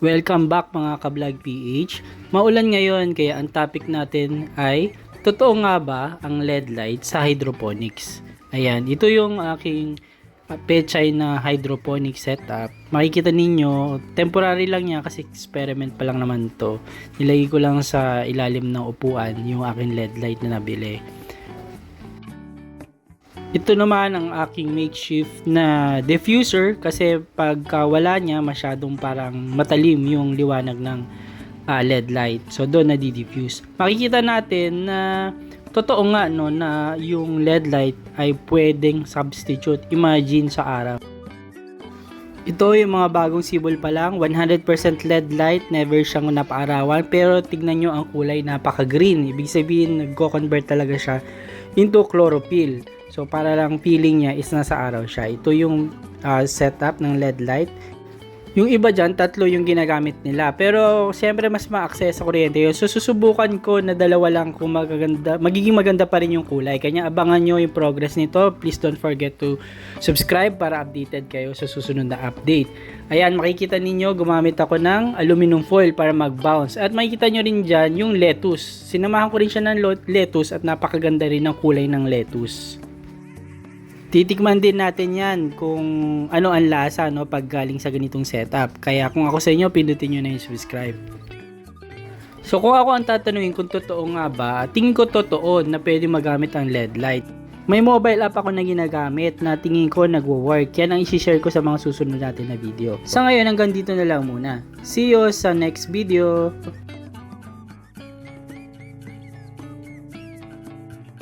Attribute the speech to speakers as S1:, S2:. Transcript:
S1: Welcome back mga ka-vlog PH. Maulan ngayon kaya ang topic natin ay totoo nga ba ang LED light sa hydroponics? Ayan, ito yung aking pechay na hydroponic setup. Makikita ninyo, temporary lang niya kasi experiment pa lang naman to. Nilagay ko lang sa ilalim ng upuan yung aking LED light na nabili. Ito naman ang aking makeshift na diffuser kasi pagka wala niya masyadong parang matalim yung liwanag ng ah, LED light. So doon nadi-diffuse. Makikita natin na totoo nga no na yung LED light ay pwedeng substitute. Imagine sa araw. Ito yung mga bagong sibol pa lang, 100% LED light, never siyang napaarawan, pero tignan nyo ang kulay, napaka-green. Ibig sabihin, nagko-convert talaga siya into chlorophyll. So, para lang feeling niya is nasa araw siya. Ito yung ah, setup ng LED light. Yung iba dyan, tatlo yung ginagamit nila. Pero, siyempre, mas ma-access sa kuryente yun. So, susubukan ko na dalawa lang kung magaganda, magiging maganda pa rin yung kulay. Kanya, abangan nyo yung progress nito. Please don't forget to subscribe para updated kayo sa susunod na update. Ayan, makikita ninyo, gumamit ako ng aluminum foil para mag-bounce. At makikita nyo rin dyan yung lettuce. Sinamahan ko rin siya ng lettuce at napakaganda rin ng kulay ng lettuce. Titikman din natin yan kung ano ang lasa no, pag galing sa ganitong setup. Kaya kung ako sa inyo, pindutin nyo na yung subscribe. So kung ako ang tatanungin kung totoo nga ba, tingin ko totoo na pwede magamit ang LED light. May mobile app ako na ginagamit na tingin ko nagwo-work. Yan ang isi-share ko sa mga susunod natin na video. Sa ngayon hanggang dito na lang muna. See you sa next video.